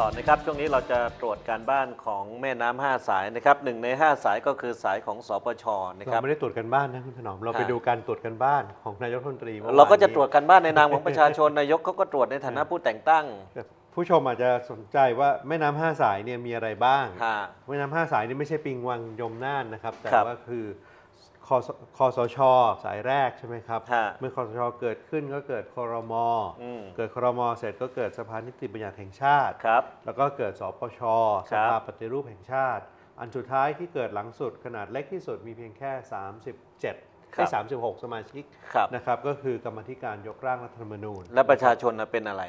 ต่อนะครับ ช่วงนี้เราจะตรวจการบ้านของแม่น้ำห้าสายนะครับหนึ่งในห้าสายก็คือสายของสปชนะคเรารับไม่ได้ตรวจกันบ้านนะคุณถนอมเราไปฮะ ดูการตรวจกันบ้านของนายกรัฐมนตรีมื่อเราก็จะนนี้ ตรวจการบ้านในนามของประชาชน นายกเขาก็ตรวจในฐานะผู้แต่งตั้งผู้ชมอาจจะสนใจว่าแม่น้ำห้าสายเนี่ยมีอะไรบ้าง ฮะ แม่น้ำห้าสายนี่ไม่ใช่ปิงวังยมน่านนะครับ แต่ครับ ว่าคือ คสคสช สายแรกใช่ไหมครับ ฮะเมื่อคสช เกิดขึ้นก็เกิดคอรมอืม เกิดคอรมเสร็จก็เกิดสภานิติบัญญัติแห่งชาติ ครับ แล้วก็เกิดสปชคสรับภาปฏิรูปแห่งชาติ อันสุดท้ายที่เกิดหลังสุดขนาดเล็กที่สุดมีเพียงแค่ 37ให้36 สมาชิกครับ นะครับ ก็คือกรรมาธิการยกร่างรัฐธรรมนูญ แล้วประชาชนน่ะเป็นอะไร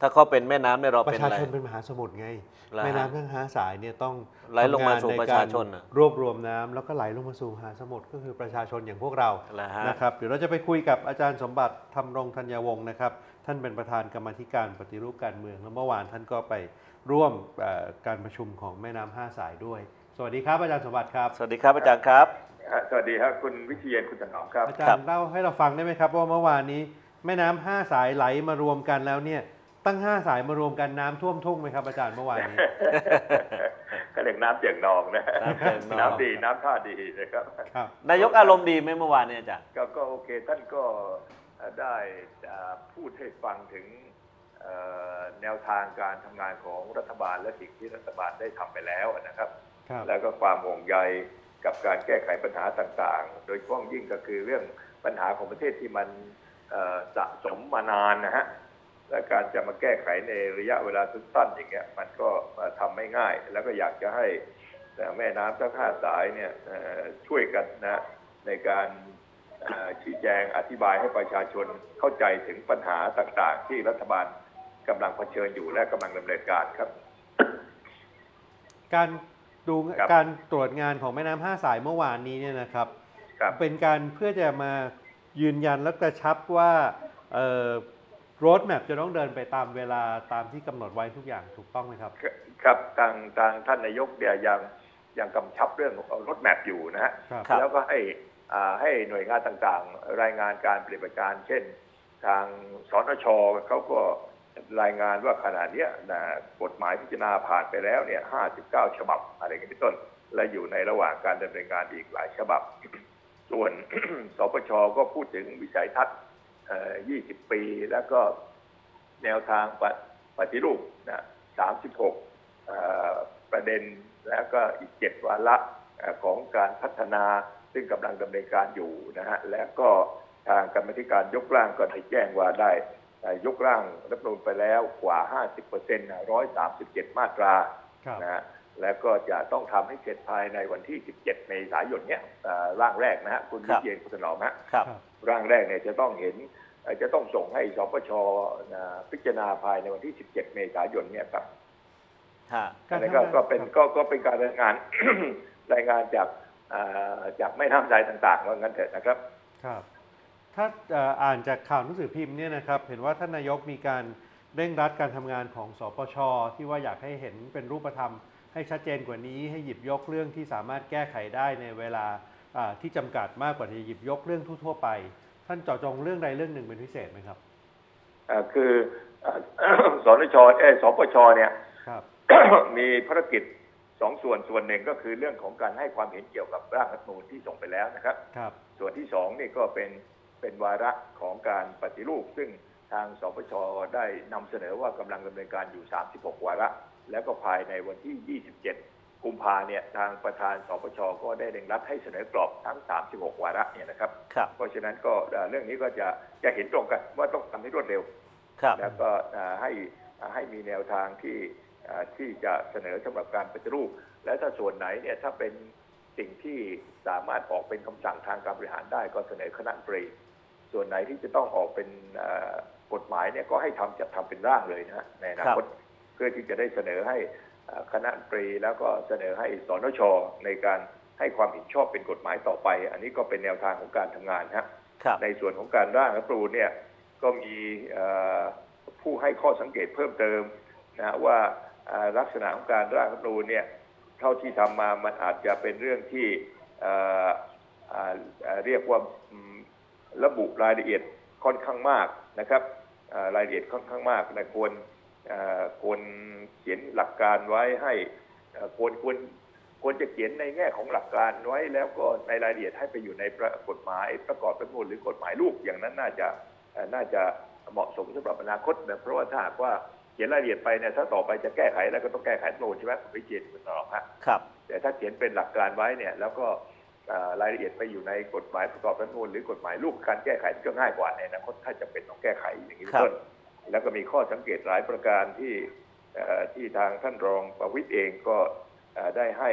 ถ้าเขาเป็นแม่น้ำเนี่ยเราปเป็นระชาอะไร ชนเป็นมหาสมุทรไงเหรอฮะแม่น้ำทั้งห้าสายเนี่ยต้องไหลลงมาสู่ทำนประชาชนน่ะใกรรวบรวมน้ำแล้วก็ไหลลงมาสู่มหาสมุทรก็คือประชาชนอย่างพวกเราเหรอฮะ นะครับเดี๋ยวเราจะไปคุยกับอาจารย์สมบัติธรรมรงธัญวงศ์นะครับ ท่านเป็นประธานกรรมาธิการปฏิรูปการเมืองแล้วเมื่อวานท่านก็ไปร่วมเอ่อการประชุมของแม่น้ำห้าสายด้วย สวัสดีครับอาจารย์สมบัติครับ สวัสดีครับอาจารย์ครับอะสวัสดีครับคุณวิเชียนคุณถนอมครับ อาจารย์เล่าให้เราฟังได้ไหมครับว่าเมื่อวานนี้ แม่น้ำห้าสายไหลมารวมกันแล้วเนี่ย ตั้งห้าสายมารวมกันน้ำท่วมทุ่งไหมครับอาจารย์เมื่อวานนี้ ก็เรียกน้ำเจียงนองนะน้ำเจียงนอง น้ำดีน้ำท่าดีนะครับ ครับ นายกอารมณ์ดีไหมเมื่อวานเนี่ยอาจารย์ ก็ก็โอเคท่านก็ได้อ่าพูดให้ฟังถึงเอ่อแนวทางการทำงานของรัฐบาลและสิ่งที่รัฐบาลได้ทำไปแล้วนะครับ ครับ แล้วก็ความห่วงใยกับการแก้ไขปัญหาต่างๆ โดยเฉพาะยิ่งก็คือเรื่องปัญหาของประเทศที่มันเอ่อสะสมมานานนะฮะ และการจะมาแก้ไขในระยะเวลาสั้นๆอย่างเงี้ยมันก็ทำไม่ง่าย แล้วก็อยากจะให้เอ่อแม่น้ำทั้งห้าสายเนี่ยเอ่อช่วยกันนะในการเอ่อชี้แจงอธิบายให้ประชาชนเข้าใจถึงปัญหาต่างๆ ที่รัฐบาลกำลังเผชิญอยู่และกำลังดำเนินการครับ การดูครับการตรวจงานของแม่น้ำห้าสายเมื่อวานนี้เนี่ยนะครับครับเป็นการเพื่อจะมายืนยันและกระชับว่าโรดแมพจะต้องเดินไปตามเวลาตามที่กำหนดไว้ทุกอย่างถูกต้องไหมครับ ครับทางทางท่านนายกเนี่ยยังยังกำชับเรื่องรถแมพอยู่นะฮะครับ ครับ แล้วก็ให้อ่าให้หน่วยงานต่างๆ รายงานการปฏิบัติการ เช่น ทางสนชเขาก็รายงานว่าขณะเนี้ยนะกฎหมายพิจารณาผ่านไปแล้วเนี่ย59 ฉบับอะไรกันเป็นต้น และอยู่ในระหว่างการดำเนินงานอีกหลายฉบับ ส่วน สปชก็พูดถึงวิสัยทัศน์เอ่อ 20 ปี แล้วก็แนวทางปฏิปฏิรูปนะ36เอ่อประเด็นแล้วก็อีก 7 วาระเอ่อของการพัฒนาซึ่งกำลังดำเนินการอยู่นะฮะและก็ทางกรรมธิการยกร่างก็ได้แจ้งว่าได้เอ่อยกร่างรัฐธรรมนูญไปแล้วกว่า 50%นะ137 มาตราครับนะฮะแล้วก็จะต้องทำให้เสร็จภายในวันที่ 17 เมษายนเนี่ยเอ่อร่างแรกนะฮะคุณครัวิบเชียนคุณถนอมฮะครับค รับร่างแรกเนี่ยจะต้องเห็นเอ่อจะต้องส่งให้สปชนะพิจารณาภายในวันที่ 17 เมษายนเนี่ยครับฮะการอันนี้ก็ทำงานก็เป็นครับก็ก็เป็นการรายงานรายงานจากเอ่อจากแม่น้ำใจต่างๆว่างั้นเถอะนะครับครับ ถ้าเอ่ออ่านจากข่าวหนังสือพิมพ์เนี่ยนะครับ เห็นว่าท่านนายกมีการเร่งรัดการทำงานของสปชที่ว่าอยากให้เห็นเป็นรูปธรรม ให้ชัดเจนกว่านี้ให้หยิบยกเรื่องที่สามารถแก้ไขได้ในเวลาอ่า ที่จำกัดมากกว่าที่หยิบยกเรื่องทั่วๆไป ท่านเจาะจงเรื่องใดเรื่องหนึ่งเป็นพิเศษไหมครับเอ่อคือเอ่อสนชเออสปชเนี่ยครับมีภารกิจสองส่วนส่วนหนึ่งก็คือเรื่องของการให้ความเห็นเกี่ยวกับร่างรัฐธรรมนูญที่ส่งไปแล้วนะครับครับส่วนที่สองนี่ก็เป็นเป็นวาระของการปฏิรูป ซึ่งทางสปชได้นำเสนอว่ากำลังดำเนินการอยู่ 36 วาระ แล้วก็ภายในวันที่ 27 กุมภาเนี่ยทางประธานสปชก็ได้เร่งรัดให้เสนอกรอบทั้ง 36 วาระเนี่ยนะครับ ครับเพราะฉะนั้นก็เอ่อเรื่องนี้ก็จะจะเห็นตรงกันว่าต้องทำให้รวดเร็ว ครับ แล้วก็เอ่อให้เอ่อให้มีแนวทางที่เอ่อที่จะเสนอสำหรับการปฏิรูป และถ้าส่วนไหนเนี่ยถ้าเป็นสิ่งที่สามารถออกเป็นคำสั่งทางการบริหารได้ก็เสนอคณะรัฐมนตรีส่วนไหนที่จะต้องออกเป็นเอ่อกฎหมายเนี่ยก็ให้ทำจัดทำเป็นร่างเลยนะฮะในอนาคตเพื่อที่จะได้เสนอให้เอ่อ คณะรัฐมนตรีแล้วก็เสนอให้สนชในการให้ความเห็นชอบเป็นกฎหมายต่อไป อันนี้ก็เป็นแนวทางของการทำงานฮะครับในส่วนของการร่างรัฐธรรมนูญเนี่ยก็มีเอ่อผู้ให้ข้อสังเกตเพิ่มเติมนะว่าเอ่อลักษณะของการร่างรัฐธรรมนูญเนี่ยเท่าที่ทำมามันอาจจะเป็นเรื่องที่เอ่อเอ่อเอ่อเรียกว่าอืมระบุรายละเอียดค่อนข้างมากนะครับเอ่อรายละเอียดค่อนข้างมากนะควรเอ่อ ควรเขียนหลักการไว้ให้เอ่อควรควรควรจะเขียนในแง่ของหลักการไว้แล้วก็ในรายละเอียดให้ไปอยู่ในประกฎหมายประกอบประมวลหรือกฎหมายลูกอย่างนั้นน่าจะเอ่อน่าจะเหมาะสมสำหรับอนาคตนะเพราะว่าถ้าหากว่าเขียนรายละเอียดไปเนี่ยถ้าต่อไปจะแก้ไขแล้วก็ต้องแก้ไขรัฐธรรมนูญใช่ไหมคุณวิเชียนคุณตอบฮะครับ แต่ถ้าเขียนเป็นหลักการไว้เนี่ย แล้วก็เอ่อรายละเอียดไปอยู่ในกฎหมายประกอบรัฐธรรมนูญหรือกฎหมายลูกการแก้ไขก็ง่ายกว่าในอนาคตถ้าจะเป็นต้องแก้ไขอย่างนี้เป็นต้น แล้วก็มีข้อสังเกตหลายประการที่ที่ทางท่านรองประวิตยเองก็ได้ให้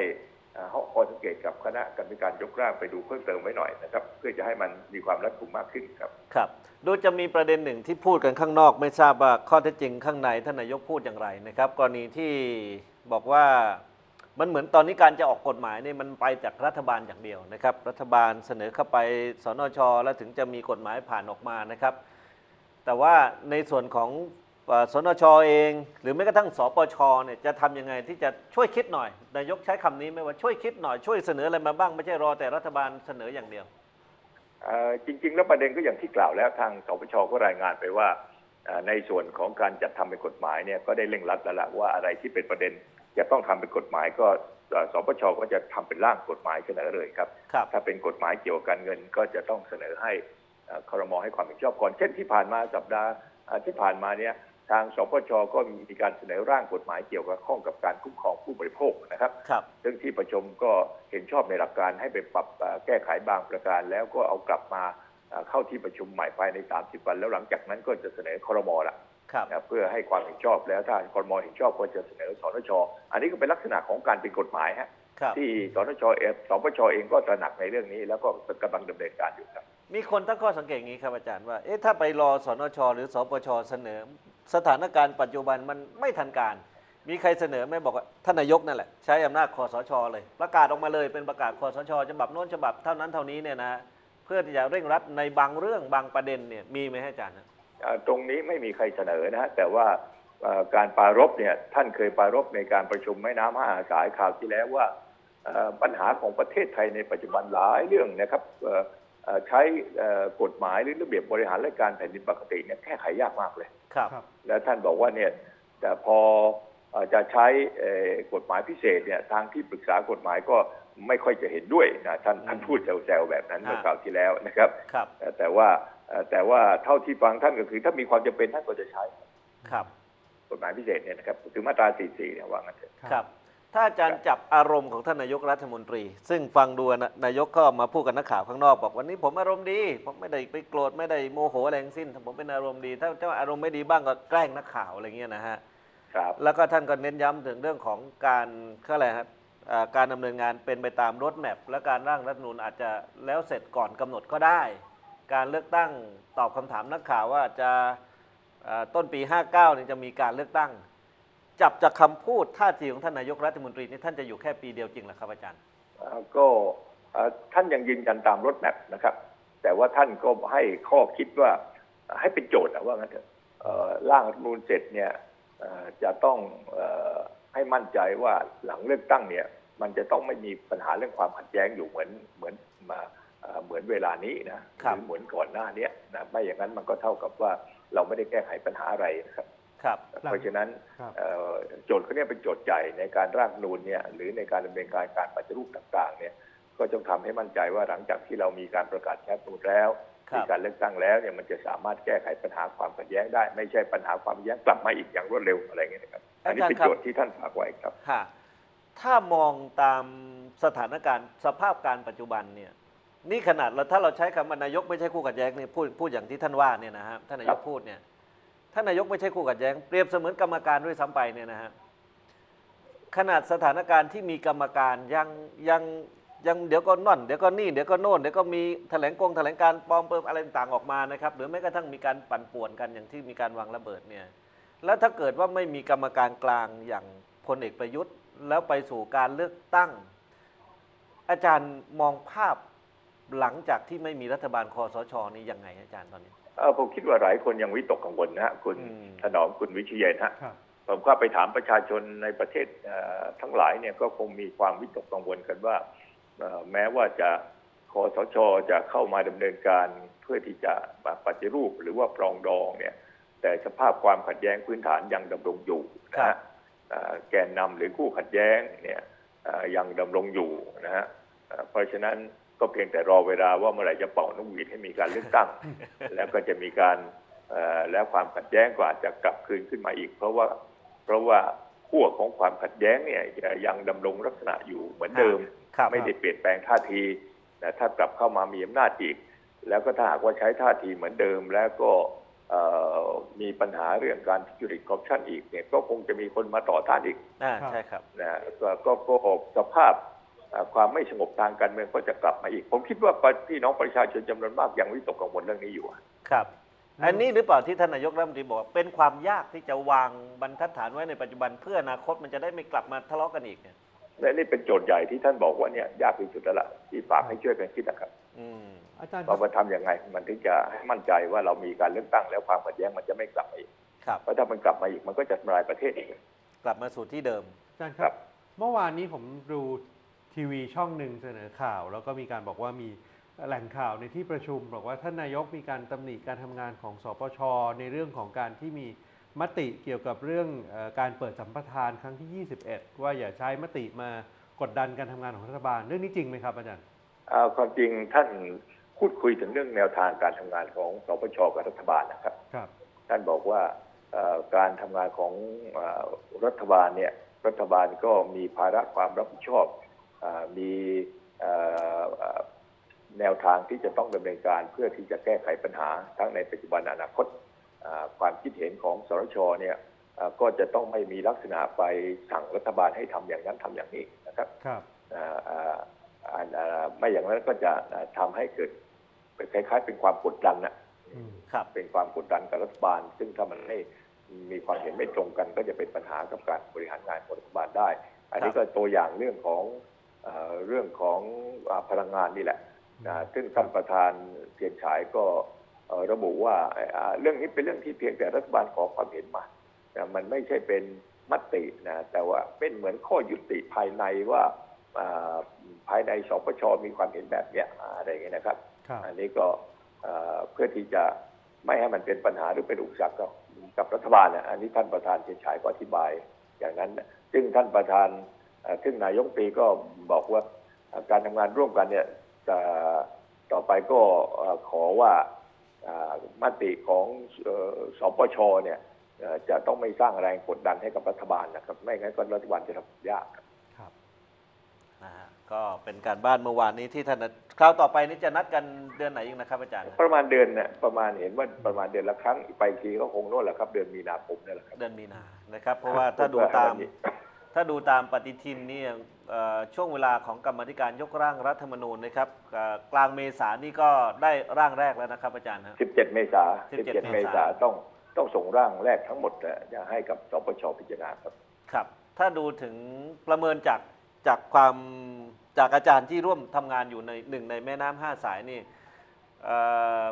เอ่อข้อสังเกตกับคณะกรรมการยกร่างไปดูเพิ่มเติมไว้หน่อยนะครับเพื่อจะให้มันมีความรัดกุมมากขึ้นครับครับดูจะมีประเด็นหนึ่งที่พูดกันข้างนอกไม่ทราบว่าข้อเท็จจริงข้างในท่านนายกพูดอย่างไรนะครับ กรณีที่บอกว่ามันเหมือนตอนนี้การจะออกกฎหมายเนี่ยมันไปจากรัฐบาลอย่างเดียวนะครับ รัฐบาลเสนอเข้าไปสนชแล้วถึงจะมีกฎหมายผ่านออกมานะครับ แต่ว่าในส่วนของเอ่อสนชเอง หรือแม้กระทั่งสปชเนี่ยจะทำยังไงที่จะช่วยคิดหน่อยนายกใช้คำนี้ไหมว่าช่วยคิดหน่อยช่วยเสนออะไรมาบ้างไม่ใช่รอแต่รัฐบาลเสนออย่างเดียวเอ่อจริง ๆ แล้วประเด็นก็อย่างที่กล่าวแล้วทางสปชก็รายงานไปว่าเอ่อในส่วนของการจัดทำเป็นกฎหมายเนี่ยก็ได้เร่งรัดแล้วล่ะว่าอะไรที่เป็นประเด็นจะต้องทำเป็นกฎหมายก็เอ่อสปชก็จะทำเป็นร่างกฎหมายเสนอเลยครับครับถ้าเป็นกฎหมายเกี่ยวกับการเงินก็จะต้องเสนอให้เอ่อ ครมให้ความเห็นชอบก่อน เช่นที่ผ่านมาสัปดาห์เอ่อที่ผ่านมาเนี่ยทางสปชก็มีการเสนอร่างกฎหมายเกี่ยวกับข้องกับการคุ้มครองผู้บริโภคนะครับครับซึ่งที่ประชุมก็เห็นชอบในหลักการให้ไปปรับเอ่อแก้ไขบางประการ แล้วก็เอากลับมาเอ่อเข้าที่ประชุมใหม่ภายใน 30 วัน แล้วหลังจากนั้นก็จะเสนอครมละครับนะเพื่อให้ความเห็นชอบแล้วถ้าครมเห็นชอบก็จะเสนอสนชอันนี้ก็เป็นลักษณะของการเป็นกฎหมายฮะครับที่สนชเองสปชเองก็ตระหนักในเรื่องนี้ แล้วก็กำลังดำเนินการอยู่ครับ มีคนตั้งข้อสังเกตอย่างนี้ครับอาจารย์ว่าเอ๊ะถ้าไปรอสนช หรือสปชเสนอ สถานการณ์ปัจจุบันมันไม่ทันการ มีใครเสนอไม่บอกว่าท่านนายกนั่นแหละใช้อำนาจคอสช เลย ประกาศออกมาเลยเป็นประกาศคอสชฉบับโน้นฉบับเท่านั้นเท่านี้เนี่ยนะเพื่อที่จะเร่งรัดในบางเรื่องบางประเด็นเนี่ยมีไหมอาจารย์ตรงนี้ไม่มีใครเสนอนะฮะแต่ว่าการปรารบเนี่ยท่านเคยปรารบในการประชุมแม่น้ำห้าสายข่าวที่แล้วว่าปัญหาของประเทศไทยในปัจจุบันหลายเรื่องนะครับ ใช้เอ่อกฎหมายหรือระเบียบบริหารราชการแผ่นดินปกติเนี่ยแก้ไขยากมากเลยครับครับแล้วท่านบอกว่าเนี่ยแต่พอเอ่อจะใช้เอ่อกฎหมายพิเศษเนี่ยทางที่ปรึกษากฎหมายก็ไม่ค่อยจะเห็นด้วยนะท่านท่านพูดแซวๆแบบนั้นเมื่อคราวที่แล้วนะครับครับเอ่อแต่ว่าเอ่อแต่ว่าเท่าที่ฟังท่านก็คือ ถ้ามีความจำเป็นท่านก็จะใช้ครับ กฎหมายพิเศษเนี่ยนะครับถึงมาตรา 44 เนี่ยว่างั้นเถอะครับ ถ้าอาจารย์จับอารมณ์ของท่านนายกรัฐมนตรี ซึ่งฟังดูนะนายกก็มาพูดกับนักข่าวข้างนอกบอกวันนี้ผมอารมณ์ดี ผมไม่ได้ไปโกรธไม่ได้โมโหอะไรทั้งสิ้นผมเป็นอารมณ์ดี ถ้าถ้าอารมณ์ไม่ดีบ้างก็แกล้งนักข่าวอะไรเงี้ยนะฮะครับแล้วก็ท่านก็เน้นย้ำถึงเรื่องของการเขาอะไรครับอ่าการดำเนินงานเป็นไปตามรถแมพและการร่างรัฐธรรมนูญอาจจะแล้วเสร็จก่อนกำหนดก็ได้ การเลือกตั้งตอบคำถามนักข่าวว่าจะอ่าต้นปี 59เนี่ยจะมีการเลือกตั้ง จับจากคำพูดท่าทีของท่านนายกรัฐมนตรีนี่ท่านจะอยู่แค่ปีเดียวจริงเหรอครับอาจารย์เอ่อก็เอ่อท่านยังยืนยันตามรถแมพนะครับ แต่ว่าท่านก็ให้ข้อคิดว่าเอ่อให้เป็นโจทย์อะว่างั้นเถอะเอ่อร่างรัฐธรรมนูญเสร็จเนี่ยเอ่อจะต้องเอ่อให้มั่นใจว่าหลังเลือกตั้งเนี่ย มันจะต้องไม่มีปัญหาเรื่องความขัดแย้งอยู่เหมือนเหมือนมาเอ่อเหมือนเวลานี้นะหครับรือเหมือนก่อนหน้าเนี้ยนะไม่อย่างนั้นมันก็เท่ากับว่าเราไม่ได้แก้ไขปัญหาอะไรนะครับ ครับเพราะฉะนั้นครับเอ่อโจทย์เขาเนี่ยเป็นโจทย์ใหญ่ในการร่างรัฐธรรมนูญเนี่ยหรือในการดำเนินการการปฏิรูปต่างๆเนี่ยก็ต้องทำให้มั่นใจว่าหลังจากที่เรามีการประกาศใช้รัฐธรรมนูญแล้วครับมีการเลือกตั้งแล้วเนี่ยมันจะสามารถแก้ไขปัญหาความขัดแย้งได้ ไม่ใช่ปัญหาความขัดแย้งกลับมาอีกอย่างรวดเร็วอะไรเงี้ยนะครับอันนี้เป็นโจทย์ที่ท่านฝากไว้ครับฮะถ้ามองตามสถานการณ์สภาพการปัจจุบันเนี่ยนี่ขนาดเราถ้าเราใช้คำว่านายกไม่ใช่คู่ขัดแย้งเนี่ยพูดพูดอย่างที่ท่านว่าเนี่ยนะฮะท่านนายครักบพูดเนี่ย ท่านนายกไม่ใช่คู่ขัดแย้ง เปรียบเสมือนกรรมการด้วยซ้ำไปเนี่ยนะฮะขนาดสถานการณ์ที่มีกรรมการยังยังยังเดี๋ยวก็นั่นเดี๋ยวก็นี่เดี๋ยวก็โน่นเดี๋ยวก็มีแถลงกงแถลงการปลอมเปิมอะไรต่างๆออกมานะครับหรือแม้กระทั่งมีการปั่นป่วนกันอย่างที่มีการวางระเบิดเนี่ยแล้วถ้าเกิดว่าไม่มีกรรมการกลางอย่างพลเอกประยุทธ์ แล้วไปสู่การเลือกตั้ง อาจารย์มองภาพหลังจากที่ไม่มีรัฐบาลคอสชนี่ยังไงอาจารย์ตอนนี้ ผมคิดว่าหลายคนยังวิตกกังวลนะฮะคุณอืมถนอมคุณวิเชยนฮะครับผมก็ไปถามประชาชนในประเทศเอ่อทั้งหลายเนี่ยก็คงมีความวิตกกังวลกันว่าเอ่อแม้ว่าจะคอสชจะเข้ามาดำเนินการเพื่อที่จะมาปฏิรูปหรือว่าปรองดองเนี่ย แต่สภาพความขัดแย้งพื้นฐานยังดำรงอยู่นะครัฮะบอ่าแกนนำหรือคู่ขัดแย้งเนี่ยอ่ายังดำรงอยู่นะฮะอ่าเพราะฉะนั้น ก็เพียงแต่รอเวลาว่าเมื่อไหร่จะเป่านกหวีดให้มีการเลือกตั้ง แล้วก็จะมีการเอ่อแล้วความขัดแย้งก็อาจจะกลับคืนขึ้นมาอีก เพราะว่าเพราะว่าขั้วของความขัดแย้งเนี่ยยังดำรงลักษณะอยู่เหมือนเดิมครับไม่ได้เปลี่ยนแปลงท่าทีแต่ถ้ากลับเข้ามามีอำนาจอีก แล้วก็ถ้าหากว่าใช้ท่าทีเหมือนเดิมแล้วก็เอ่อมีปัญหาเรื่องการทุจริตคอร์รัปชันอีกเนี่ยก็คงจะมีคนมาต่อต้านอีกอ่าครับใช่ครับนะก็ก็ก็ออกสภาพเอ่อ ความไม่สงบทางการเมืองก็จะกลับมาอีก ผมคิดว่าพี่น้องประชาชนจำนวนมากยังวิตกกังวลเรื่องนี้อยู่อะครับ อันนี้หรือเปล่าที่ท่านนายกรัฐมนตรีบอกว่าเป็นความยากที่จะวางบรรทัดฐานไว้ในปัจจุบันเพื่ออนาคตมันจะได้ไม่กลับมาทะเลาะกันอีกเนี่ยและนี่เป็นโจทย์ใหญ่ที่ท่านบอกว่าเนี่ยยากที่สุดแล้วล่ะที่ฝากให้ช่วยกันคิดนะครับอืมอาจารย์คว่ารับมันทำยังไง มันถึงจะให้มั่นใจว่าเรามีการเลือกตั้งแล้วความขัดแย้งมันจะไม่กลับมาอีกครับเพราะถ้ามันกลับมาอีกมันก็จะทำลายประเทศอีกกลับมาสู่ที่เดิมอาจารย์คครัรับบเมื่อวานนี้ผมดู ทีวีช่องหนึ่งเสนอข่าว แล้วก็มีการบอกว่ามีแหล่งข่าวในที่ประชุม บอกว่าท่านนายกมีการตำหนิการทำงานของสปช ในเรื่องของการที่มีมติเกี่ยวกับเรื่องเออการเปิดสัมปทานครั้งที่ 21 ว่าอย่าใช้มติมากดดันการทำงานของรัฐบาลเรื่องนี้จริงไหมครับอาจารย์อ่าความจริงท่านพูดคุยถึงเรื่องแนวทางการทำงานของสปชกับรัฐบาลนะครับครับ ท่านบอกว่าเอ่อการทำงานของเอ่อรัฐบาลเนี่ยรัฐบาลก็มีภาระความรับผิดชอบอา มีเอ่อเอ่อแนวทางที่จะต้องดำเนินการเพื่อที่จะแก้ไขปัญหาทั้งในปัจจุบันอนาคตอ่าความคิดเห็นของสรชเนี่ยอ่าก็จะต้องไม่มีลักษณะไปสั่งรัฐบาลให้ทำอย่างนั้นทำอย่างนี้นะครับครับอ่าอ่าอ่าอ่าไม่อย่างนั้นก็จะอ่าทำให้เกิดคล้ายๆ เป็นความกดดันนะอืมครับเป็นความกดดันกับรัฐบาล ซึ่งถ้ามันไม่มีความเห็นไม่ตรงกัน ก็จะเป็นปัญหากับการบริหารงานของรัฐบาลได้ อันนี้ก็ตัวอย่างเรื่องของ เอ่อเรื่องของอ่าพลังงานนี่แหละนะซึ่งท่านประธานเทียนฉายก็เอ่อระบุว่าอ่าเรื่องนี้เป็นเรื่องที่เพียงแต่รัฐบาลขอความเห็นมานะมันไม่ใช่เป็นมตินะแต่ว่าเป็นเหมือนข้อยุติภายในว่าอ่าภายในสปชมีความเห็นแบบเนี้ยอ่าอะไรอย่างเงี้ยนะครับครับ อันนี้ก็เอ่อเพื่อที่จะไม่ให้มันเป็นปัญหาหรือเป็นอุปสรรคกับกับรัฐบาลนะอันนี้ท่านประธานเชียนฉายก็อธิบายอย่างนั้นนะซึ่งท่านประธานเอ่อ ซึ่งนายกรัฐมนตรีก็บอกว่าเอ่อการทำงานร่วมกันเนี่ยจะต่อไปก็เอ่อขอว่าเอ่อมติของเอ่อสปชเนี่ยเอ่อจะต้องไม่สร้างแรงกดดันให้กับรัฐบาลนะครับ ไม่งั้นก็รัฐบาลจะทำยากครับครับนะฮะก็เป็นการบ้านเมื่อวานนี้ที่ท่านคราวต่อไปนี้จะนัดกันเดือนไหนอีกนะครับอาจารย์ ประมาณเดือนเนี่ยประมาณเห็นว่าประมาณเดือนละครั้งไปอีกทีก็คงโน่นแหละครับ เดือนมีนาคมนี่แหละครับเดือนมีนานะครับ เพราะว่าถ้าดูตาม ถ้าดูตามปฏิทินเนี่ยเอ่อช่วงเวลาของกรรมาธิการยกร่างรัฐธรรมนูญนะครับเอ่อกลางเมษานี่ก็ได้ร่างแรกแล้วนะครับอาจารย์ฮะ17 เมษา17 17 เมษาต้องต้องส่งร่างแรกทั้งหมดเนี่ยจะให้กับสปชพิจารณาครับครับ ถ้าดูถึงประเมินจากจากความจากอาจารย์ที่ร่วมทำงานอยู่ในหนึ่งในแม่น้ำห้าสายนี่เอ่อ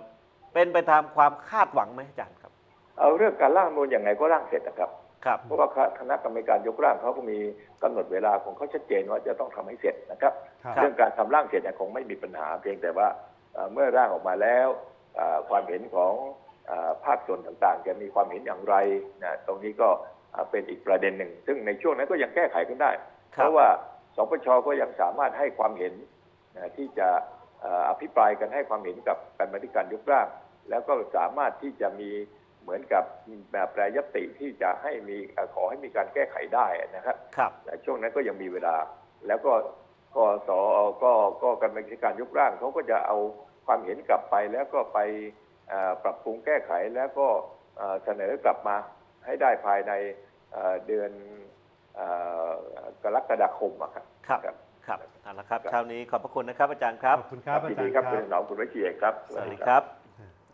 เป็นไปตามความคาดหวังไหมอาจารย์ครับ เอาเรื่องการร่างรัฐธรรมนูญยังไงก็ร่างเสร็จนะครับ ครับ เพราะว่าคณะกรรมการยกร่างเขาก็มีกำหนดเวลาของเขาชัดเจนว่าจะต้องทำให้เสร็จนะครับครับเรื่องการทำร่างเสร็จเนี่ยคงไม่มีปัญหา เพียงแต่ว่าเอ่อเมื่อร่างออกมาแล้วเอ่อความเห็นของเอ่อภาคส่วนต่างๆ จะมีความเห็นอย่างไรนะตรงนี้ก็เอ่อเป็นอีกประเด็นหนึ่ง ซึ่งในช่วงนั้นก็ยังแก้ไขกันได้คเพรับราะว่าสปชก็ยังสามารถให้ความเห็นนะที่จะเอ่ออภิปรายกันให้ความเห็นกับกรรมาธิการยกร่าง แล้วก็สามารถที่จะมี เหมือนกับแบบแปรยติที่จะให้มีเอ่อขอให้มีการแก้ไขได้นะครับครับแต่ช่วงนั้นก็ยังมีเวลา แล้วก็ก็สก็ก็กรรมาธิการยกร่างเขาก็จะเอาความเห็นกลับไปแล้วก็ไปเอ่อปรับปรุงแก้ไขแล้วก็เอ่อเสนอกลับมาให้ได้ภายในเอ่อเดือนเอ่อกรกฎาคมอะครับครับครับครับเอาละครับเช้านี้ขอบพระคุณนะครับอาจารย์ครับขอบคุณครับอายินจารดีย์คครัรับบคุณหนอมคุณวิเชียรครับ สวัสดีครับ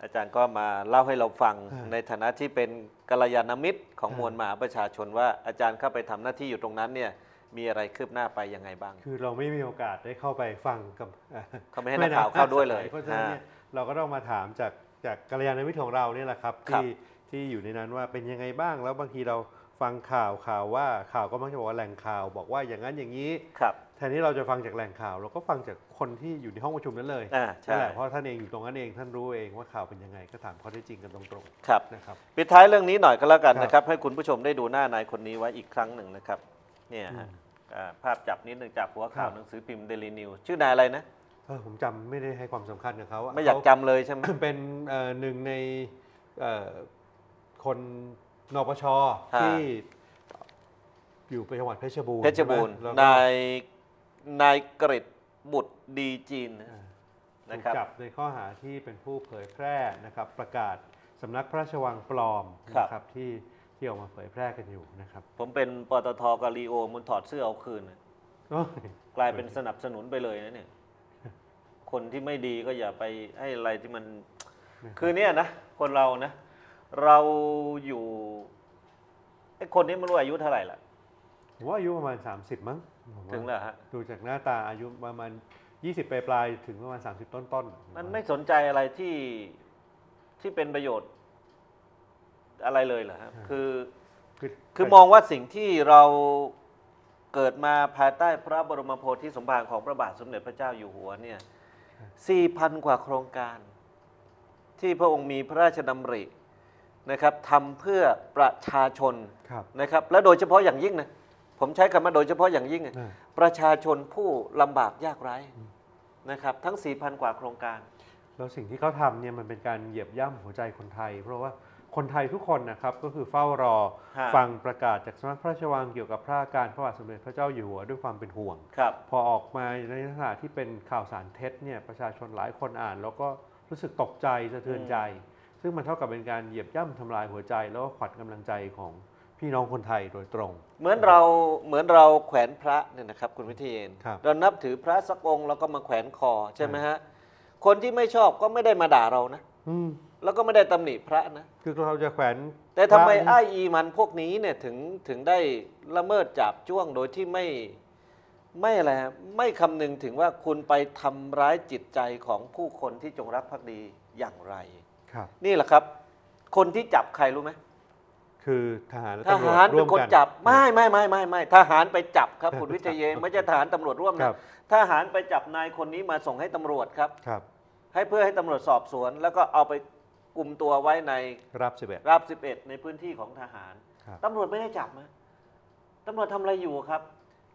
อาจารย์ก็มาเล่าให้เราฟังอ่าในฐานะที่เป็นกัลยาณมิตรของอ่ามวลมหาประชาชนว่าอาจารย์เข้าไปทำหน้าที่อยู่ตรงนั้นเนี่ยมีอะไรคืบหน้าไปยังไงบ้าง คือเราไม่มีโอกาสได้เข้าไปฟังกับเขาไม่ให้นักข่าวเข้าด้วยเลยเพราะฉะนั้นเนี่ยเราก็ต้องมาถามจากจากกัลยาณมิตรของเราเนี่ยแหละครับครับที่ที่อยู่ในนั้นว่าเป็นยังไงบ้างแล้วบางทีเรา ฟังข่าวข่าวว่าข่าวก็มักจะบอกว่าแหล่งข่าว บอกว่าอย่างนั้นอย่างนี้ครับแทนที่เราจะฟังจากแหล่งข่าว เราก็ฟังจากคนที่อยู่ในห้องประชุมนั้นเลยอ่าใช่นั่นแหละเพราะท่านเองอยู่ตรงนั้นเองท่านรู้เองว่าข่าวเป็นยังไงก็ถามข้อเท็จจริงกันตรงครับๆนะครับปิดท้ายเรื่องนี้หน่อยก็แล้วกันครับนะครับ ให้คุณผู้ชมได้ดูหน้านายคนนี้ไว้อีกครั้งหนึ่งนะครับ เนี่ยฮะอืมอ่าภาพจับนิดหนึ่งจากหัวข่าวครับหนังสือพิมพ์เดลีนิวชื่อนายอะไรนะเออผมจำไม่ได้ให้ความสำคัญกับเขาะไม่อยากเขจำเลยใช่ไหมเป็นเอ่อหนึ่งในเอ่อคน นปชอ่าที่อยู่ไปจังหวัดเพชรบูรณ์เพชรบูรณ์ใช่ไหมแล้วก็นายนายกริตบุตรดีจีนนะอ่านะครับถูกจับในข้อหาที่เป็นผู้เผยแพร่นะครับ ประกาศสำนักพระราชวังปลอมครับ นะครับที่ที่ออกมาเผยแพร่กันอยู่นะครับผมเป็นปตทกับรีโอมันถอดเสื้อเอาคืนน่ะโอ้ยกลายเป็นสนับสนุนไปเลยนะเนี่ย คนที่ไม่ดีก็อย่าไปให้อะไรที่มัน คือเนี่ยนะ คนเรานะ เราอยู่ไอ้คนนี้ไม่รู้อายุเท่าไหร่ละผมว่าอายุประมาณ 30 มั้งผมว่าถึงแล้วฮะ ดูจากหน้าตาอายุประมาณ 20ปลายๆถึงประมาณ 30 ต้นๆมันไม่สนใจอะไรที่ที่เป็นประโยชน์อะไรเลยเหรอฮะคือ คือคือมองว่าสิ่งที่เราเกิดมาภายใต้พระบรมโพธิสมภารของพระบาทสมเด็จพระเจ้าอยู่หัวเนี่ยสี่พันกว่าโครงการ ที่พระองค์มีพระราชดำริ นะครับทำเพื่อประชาชนครับ นะครับและโดยเฉพาะอย่างยิ่งนะผมใช้คำว่าโดยเฉพาะอย่างยิ่งอะอ่า ประชาชนผู้ลำบากยากไร้นะครับทั้ง 4,000 กว่าโครงการ แล้วสิ่งที่เขาทำเนี่ยมันเป็นการเหยียบย่ำหัวใจคนไทย เพราะว่าคนไทยทุกคนนะครับก็คือเฝ้ารอฮะ ฟังประกาศจากสำนักพระราชวังเกี่ยวกับพระอาการพระบาทสมเด็จพระเจ้าอยู่หัวด้วยความเป็นห่วง ครับ พอออกมาในลักษณะที่เป็นข่าวสารเท็จเนี่ยประชาชนหลายคนอ่าน แล้วก็รู้สึกตกใจสะเทือนใจ ซึ่งมันเท่ากับเป็นการเหยียบย่ำทำลายหัวใจ แล้วก็ขวัญกำลังใจของพี่น้องคนไทยโดยตรง เหมือนเราเหมือนเราแขวนพระเนี่ยนะครับ คุณวิเทียนครับเรานับถือพระสักองค์แล้วก็มาแขวนคอใช่ไหมฮะคนที่ไม่ชอบก็ไม่ได้มาด่าเรานะอืมแล้วก็ไม่ได้ตำหนิพระนะ คือเราจะแขวนแต่ทำไมพระไอ้ายอีมันพวกนี้เนี่ยถึงถึงได้ละเมิดจับจ้วงโดยที่ไม่ไม่อะไรฮะไม่คำนึงถึงว่าคุณไปทำร้ายจิตใจของผู้คนที่จงรักภักดีอย่างไร ครับ นี่แหละครับ คนที่จับใครรู้ไหมคือทหารและทตำรวจหารร่เป็วนมคนกันจับไม่ไม่ไม่ไม่ไม่ทหารไปจับครับ คุณวิทยเยนไม่ใช่ทหารตำรวจร่วมครันะบ ทหารไปจับนายคนนี้มาส่งให้ตำรวจครับ ครับ ให้เพื่อให้ตำรวจสอบสวน แล้วก็เอาไปกลุ่มตัวไว้ในรับสิบเอ็ด ราบ 11 ในพื้นที่ของทหารครับ ตำรวจไม่ได้จับนะตำรวจทำอะไรอยู่ครับ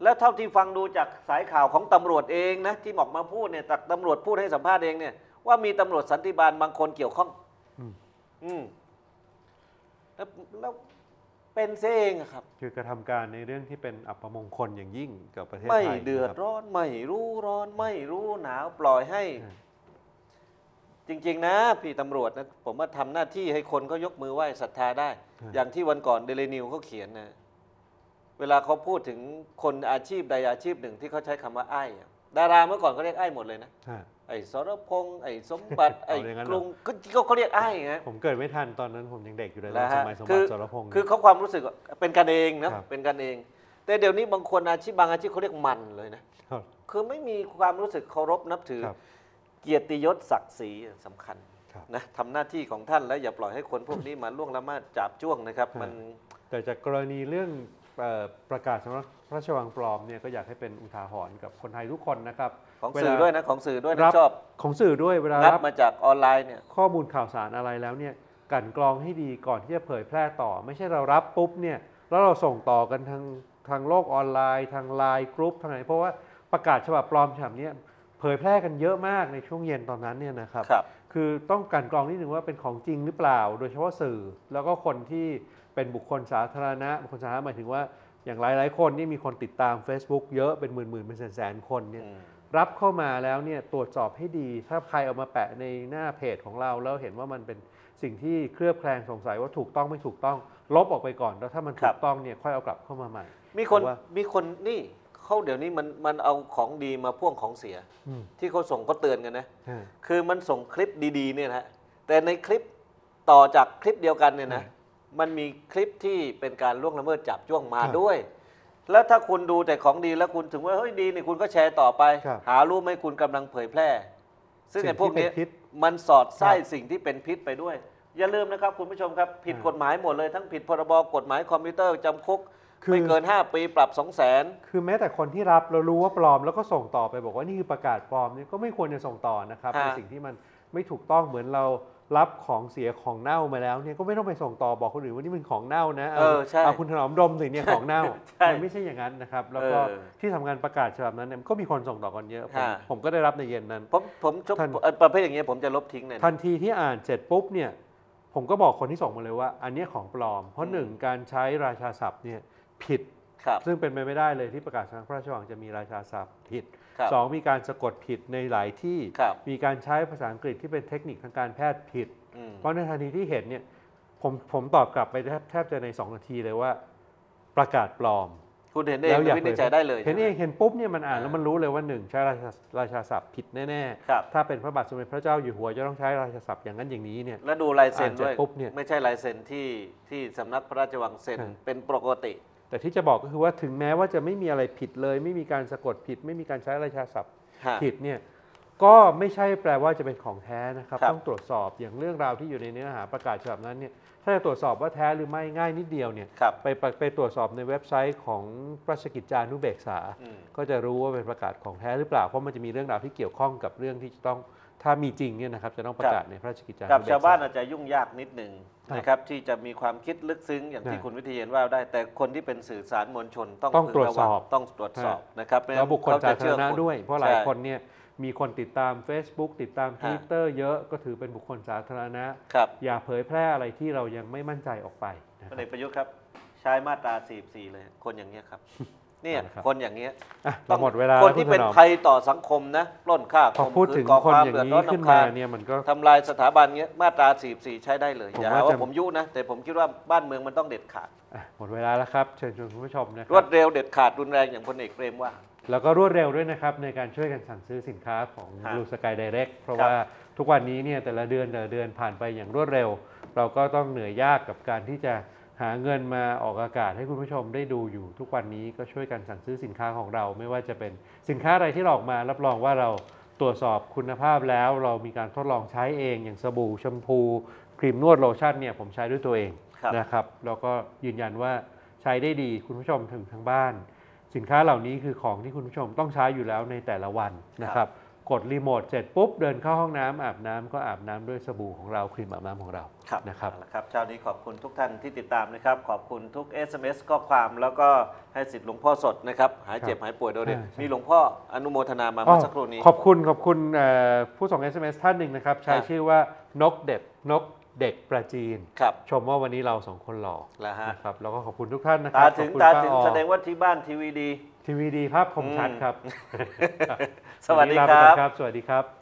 แล้วเท่าที่ฟังดูจากสายข่าวของตำรวจเองนะที่ออกมาพูดเนี่ยจากตำรวจพูดให้สัมภาษณ์เองเนี่ยว่ามีตำรวจสันติบาลบางคนเกี่ยวข้อง อืมอืมแล้วแล้วเป็นเส้เองอะครับ คือกระทำการในเรื่องที่เป็นอัปมงคลอย่างยิ่งกับประเทศไทไม่ยเดือดนะครับ ร้อน ไม่รู้ร้อน ไม่รู้หนาวปล่อยให้ อืม จริง ๆ นะ พี่ตำรวจนะผมว่าทำหน้าที่ให้คนเขายกมือไหว้ศรัทธาได้อืมอย่างที่วันก่อนเดลนิวเขาเขียนนะ เวลาเขาพูดถึงคนอาชีพใดอาชีพหนึ่งที่เขาใช้คำว่าไอ้อะดาราเมื่อก่อนเขาเรียกไอ้หมดเลยนะ ฮะไอ้สรพงษ์ไอ้สมบัติไอ้เอาอย่างนั้นกเหรอ รุงก็ก็เขาเรียกไอ้ไง ผมเกิดไม่ทันตอนนั้นผมยังเด็กอยู่เลยแล้วสฮะมัยสมคืบัอติสรพงษ์ คือเขาความรู้สึกว่าเป็นกันเองนะครับ เป็นกันเอง แต่เดี๋ยวนี้บางคนอาชีพบางอาชีพเขาเรียกมันเลยนะ ครับ คือไม่มีความรู้สึกเคารพนับถือ ครับเกียรติยศศักดิ์ศรีสำคัญครับ นะทำหน้าที่ของท่านแล้วอย่าปล่อยให้คนพวกนี้มาล่วงละเมิดจับจ้วงนะครับฮะมัน แต่จากกรณีเรื่องเอ่อ ประกาศสำนักพระราชวังปลอมเนี่ยก็อยากให้เป็นอุทาหรณ์กับคนไทยทุกคนนะครับของเวลาสื่อด้วยนะของสื่อด้วยรันะบชอบของสื่อด้วยเวลานับรับมาจากออนไลน์เนี่ยข้อมูลข่าวสารอะไรแล้วเนี่ยกลันกรองให้ดีก่อนที่จะเผยแพร่ต่อ ไม่ใช่เรารับปุ๊บเนี่ยแล้วเราส่งต่อกันทางทางโลกออนไลน์ ทางไลน์กรุ๊ปทางไหนเพราะว่าประกาศฉบับปลอมฉบับเนี้ยเผยแพร่กันเยอะมากในช่วงเย็นตอนนั้นเนี่ยนะครับครับ คือต้องกลันกรองนิดนึงว่าเป็นของจริงหรือเปล่า โดยเฉพาะสื่อ แล้วก็คนที่เป็นบุคคลสาธารณะ บุคคลสาธารณะหมายถึงว่าอย่างหลาย ๆ คนนี่มีคนติดตาม Facebook เยอะเป็นหมื่น ๆ เป็นแสน ๆ คนเนี่ยอืมรับเข้ามาแล้วเนี่ยตรวจสอบให้ดี ถ้าใครเอามาแปะในหน้าเพจของเรา แล้วเห็นว่ามันเป็นสิ่งที่เคลือบแคลงสงสัยว่าถูกต้องไม่ถูกต้อง ลบออกไปก่อน แล้วถ้ามันครัถูบกต้องเนี่ยค่อยเอากลับเข้ามาใหม่ มีคนแต่ว่ามีคนนี่ เขาเดี๋ยวนี้มันมันเอาของดีมาพ่วงของเสีย อืมที่เขาส่งก็เตือนกันนะฮะคือมันส่งคลิปดีๆเนี่ยนะฮะแต่ในคลิปต่อจากคลิปเดียวกันเนี่ยนะ มันมีคลิปที่เป็นการล่วงละเมิดจับจ้วงมาด้วย แล้วถ้าคุณดูแต่ของดีแล้วคุณถึงว่าเฮ้ยดีนี่คุณก็แชร์ต่อไป ครับหารู้ไหมคุณกำลังเผยแพร่ ซึ่งไอ้พวกเนี้ยสิ่งที่เป็นพิษมันสอดไส้ครับสิ่งที่เป็นพิษไปด้วย อย่าลืมนะครับคุณผู้ชมครับ ผิดอ่ากฎหมายหมดเลยทั้งผิดพรบกฎหมายคอมพิวเตอร์จำคุก คือไม่เกิน 5 ปีปรับ 2 0 0 0 0นคือแม้แต่คนที่รับเรารู้ว่าปลอมแล้วก็ส่งต่อไปบอกว่านี่คือประกาศปลอมเนี่ยก็ไม่ควรจะส่งต่อนะครับฮะเป็นสิ่งที่มันไม่ถูกต้องเหมือนเรารับของเสียของเน่ามาแล้วเนี่ยก็ไม่ต้องไปส่งต่อบอกคนอื่นว่านี่เป็นของเน่านะเออใช่เอาคุณถนอมดมสิเนี่ยของเน่าใช่มันไม่ใช่อย่างนั้นนะครับแล้วก็เออที่ทำงานประกาศฉบับนั้นเนี่ยก็มีคนส่งต่อกันเยอะผมฮะผมก็ได้รับในเย็นนั้นผมผมชอบท่านเอ่อประเภทอย่างเงี้ยผมจะลบทิ้งเลยนะทันทีที่อ่านเสร็จปุ๊บเนี่ยผมก็บอกคนที่ส่งมาเลยว่า อันเนี้ยของปลอม เพอืราะมหนึ่งการใช้ราชาศัพท์เนี่ย ผิด ครับ ซึ่งเป็นไปไม่ได้เลยที่ประกาศสำนักพระราชวังจะมีราชาศัพท์ผิดครับสองมีการสะกดผิดในหลายที่ ครับมีการใช้ภาษาอังกฤษที่เป็นเทคนิคทางการแพทย์ผิด อืมเพราะในทันทีที่เห็นเนี่ยผมผมตอบกลับไปแทบแทบจะใน 2 นาทีเลยว่า ประกาศปลอม คุณเห็นเองอย่าวินิจฉัยได้เลยเห็นเองใช่ไหมเห็นปุ๊บเนี่ยมันอ่านอ่าแล้วมันรู้เลยว่าหนึ่งใช้ราชาราชาศัพท์ผิดแน่ครับ ๆ ถ้าเป็นพระบาทสมเด็จพระเจ้าอยู่หัวจะต้องใช้ราชาศัพท์อย่างนั้นอย่างนี้เนี่ย แล้วดูลายเซ็นอ่านเสร็จด้วยปุ๊บเนี่ยไม่ใช่ลายเซ็นที่ที่สำนักพระราชวังเซ็นฮะเป็นปกติ แต่ที่จะบอกก็คือว่าถึงแม้ว่าจะไม่มีอะไรผิดเลย ไม่มีการสะกดผิด ไม่มีการใช้ราชาศัพท์ฮะผิดเนี่ย ก็ไม่ใช่แปลว่าจะเป็นของแท้นะครับ ครับ ต้องตรวจสอบอย่างเรื่องราวที่อยู่ในเนื้อหาประกาศฉบับนั้นเนี่ยถ้าจะตรวจสอบว่าแท้หรือไม่ง่ายนิดเดียวเนี่ยครับ ไปไปไปตรวจสอบในเว็บไซต์ของราชกิจจานุเบกษา อืม ก็จะรู้ว่าเป็นประกาศของแท้หรือเปล่า เพราะมันจะมีเรื่องราวที่เกี่ยวข้องกับเรื่องที่จะต้องถ้ามีจริงเนี่ยนะครับจะต้องประกาศในพระราชกิจจานุกับเบกษา ชาวบ้านอาจจะยุ่งยากนิดหนึ่งครับนะครับที่จะมีความคิดลึกซึ้งอย่างที่นะคุณวิทยเยนว่าได้ แต่คนที่เป็นสื่อสารมวลชนต้องต้องพึตรวจะสงอบต้องตรวจสอบนะครับไม่งั้นแล้วบุคคลเขสาจะธาเชื่รอณะคุณด้วย เพราะหลายใช่คนเนี่ย มีคนติดตาม Facebook ติดตามฮะ Twitter เยอะก็ถือเป็นบุคคลสาธารณะ ครับอย่าเผยแพร่อะไรที่เรายังไม่มั่นใจออกไปนะพคลรับเอกประยุทธ์ครับ ใช้มาตรา44เลย คนอย่างเงี้ยครับ เนี่ยนะครับ คนอย่างเงี้ยอะเราหมดเวลาคนแล้วที่ณเป็นถอมภัยต่อสังคมนะปล้นฆ่าพอข่มพูดขืถึนงก่อคนความอย่างเดือดนี้ร้อนขึ้นรำมาคาญเนี่ยมันก็ ทำลายสถาบันเงี้ยมาตรา44ใช้ได้เลยผมอย่าว่าหาว่าจะ ผมยุนะ แต่ผมคิดว่าบ้านเมืองมันต้องเด็ดขาด อะหมดเวลาแล้วครับ เชิญชวนคุณผู้ชมนะครวรับดเร็วเด็ดขาดรุนแรงอย่างพลเอกเปรมว่า แล้วก็รวดเร็วด้วยนะครับในการช่วยกันสั่งซื้อสินค้าของ ฮะ Blue Sky Direct เพราะครับ ว่าทุกวันนี้เนี่ยแต่ละเดือนแต่ละเดือนผ่านไปอย่างรวดเร็ว เราก็ต้องเหนื่อยยากกับการที่จะหาเงินมาออกอากาศให้คุณผู้ชมได้ดูอยู่ ทุกวันนี้ก็ช่วยกันสั่งซื้อสินค้าของเรา ไม่ว่าจะเป็นสินค้าอะไรที่เราออกมา รับรองว่าเราตรวจสอบคุณภาพแล้ว เรามีการทดลองใช้เอง อย่างสบู่แชมพูครีมนวดโลชั่นเนี่ยผมใช้ด้วยตัวเองครับ นะครับแล้วก็ยืนยันว่าใช้ได้ดีคุณผู้ชมถึงทางบ้าน สินค้าเหล่านี้คือของที่คุณผู้ชมต้องใช้อยู่แล้วในแต่ละวันนะครับ กดรีโมทเสร็จปุ๊บเดินเข้าห้องน้ำอาบน้ำก็อาบน้ำด้วยสบู่ของเราครีมอาบน้ำของเราครับนะครับเอาละครับเช้านี้ขอบคุณทุกท่านที่ติดตามนะครับ ขอบคุณทุก SMS ข้อความแล้วก็ให้สิทธิ์หลวงพ่อสดนะครับ หายเจ็บครับหายป่วยโดยเร็วใช่ใช่มีหลวงพ่ออนุโมทนามาเมื่อสักครู่นี้ ขอบคุณขอบคุณเอ่อผู้ส่ง SMS ท่านหนึ่งนะครับ ใช้ครับชื่อว่านกเด็ดนก เด็กประจีน ครับชมว่าวันนี้เราสองคนหล่อแล้วฮะนะครับแล้วก็ขอบคุณทุกท่านนะคตารับถึงขอบคุณตาป้ถึงออแสดงว่าที่บ้านทีวีดี ทีวีดีภาพคมชัดครับ สวัสดีนนี้ลาคไปรัก่อนบครับสวัสดีครับ